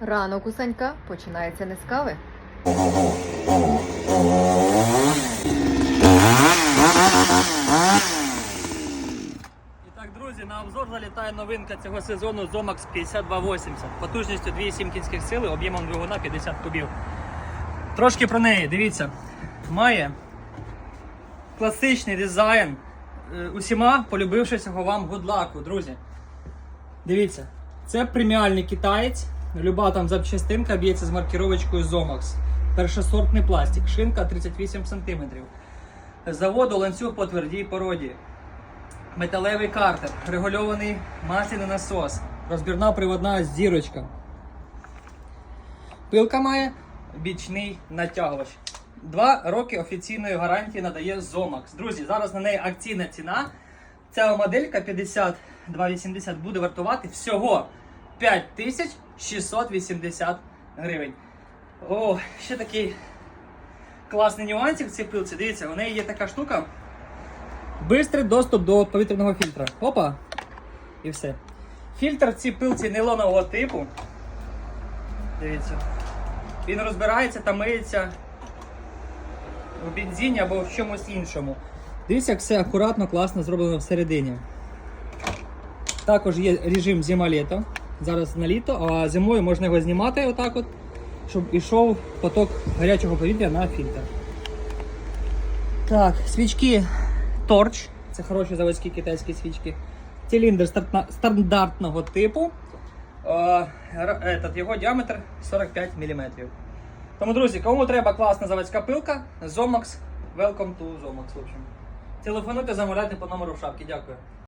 Ранок у Санька починається не з кави. І так, друзі, на обзор залітає новинка цього сезону Zomax 5280 потужністю 2,7 кінських сили, об'ємом двигуна 50 кубів. Трошки про неї, дивіться, має класичний дизайн. Е, Усіма полюбившися вам гудлаку, друзі. Дивіться, це преміальний китаєць. Люба там запчастинка б'ється з маркіровочкою Zomax. Першосортний пластик, шинка 38 см. Заводу ланцюг по твердій породі. Металевий картер, регульований масляний насос, розбірна приводна зірочка. Пилка має бічний натягувач. Два роки офіційної гарантії надає Zomax. Друзі, зараз на неї акційна ціна. Ця моделька 5280 буде вартувати всього 5680 гривень. О, ще такий класний нюансик в цій пилці. Дивіться, у неї є така штука. Бистрий доступ до повітряного фільтра. Опа! І все. Фільтр в цій пилці нейлонового типу. Дивіться. Він розбирається та миється в бензині або в чомусь іншому. Дивіться, як все акуратно, класно зроблено всередині. Також є режим зима-літо. Зараз на літо, а зимою можна його знімати отак от, щоб ішов поток гарячого повітря на фільтр. Так, свічки Torch. Це хороші заводські китайські свічки. Циліндр стандартного типу. Е, этот, його діаметр 45 мм. Тому, друзі, кому треба класна заводська пилка, Zomax, welcome to Zomax. Телефонуйте, замовляйте по номеру в шапці. Дякую.